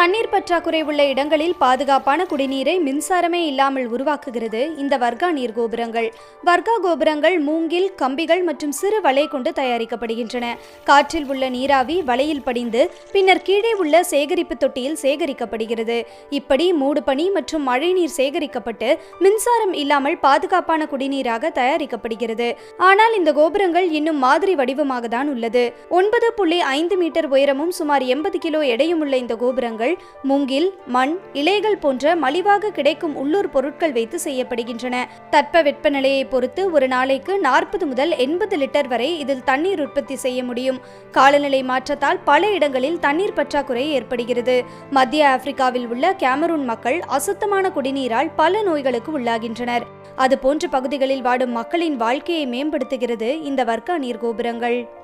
தண்ணீர் பற்றாக்குறை உள்ள இடங்களில் பாதுகாப்பான குடிநீரை மின்சாரமே இல்லாமல் உருவாக்குகிறது இந்த வர்க்கா நீர் கோபுரங்கள். வர்க்கா கோபுரங்கள் மூங்கில் கம்பிகள் மற்றும் சிறு வலை கொண்டு தயாரிக்கப்படுகின்றன. காற்றில் உள்ள நீராவி வலையில் படிந்து பின்னர் கீழே உள்ள சேகரிப்பு தொட்டியில் சேகரிக்கப்படுகிறது. இப்படி மூடுபனி மற்றும் மழைநீர் சேகரிக்கப்பட்டு மின்சாரம் இல்லாமல் பாதுகாப்பான குடிநீராக தயாரிக்கப்படுகிறது. ஆனால் இந்த கோபுரங்கள் இன்னும் மாதிரி வடிவமாக தான் உள்ளது. ஒன்பது புள்ளி ஐந்து மீட்டர் உயரமும் சுமார் எண்பது கிலோ எடையும் உள்ள இந்த கோபுரங்கள் மூங்கில் மண் இலைகள் போன்ற மலிவாக கிடைக்கும் உள்ளூர் பொருட்கள் வைத்து செய்யப்படுகின்றன. தட்ப வெப்பநிலையை பொறுத்து ஒரு நாளைக்கு நாற்பது முதல் எண்பது லிட்டர் வரை இதில் தண்ணீர் உற்பத்தி செய்ய முடியும். காலநிலை மாற்றத்தால் பல இடங்களில் தண்ணீர் பற்றாக்குறை ஏற்படுகிறது. மத்திய ஆப்பிரிக்காவில் உள்ள கேமரூன் மக்கள் அசுத்தமான குடிநீரால் பல நோய்களுக்கு உள்ளாகின்றனர். அதுபோன்ற பகுதிகளில் வாடும் மக்களின் வாழ்க்கையை மேம்படுத்துகிறது இந்த வர்க்கா நீர் கோபுரங்கள்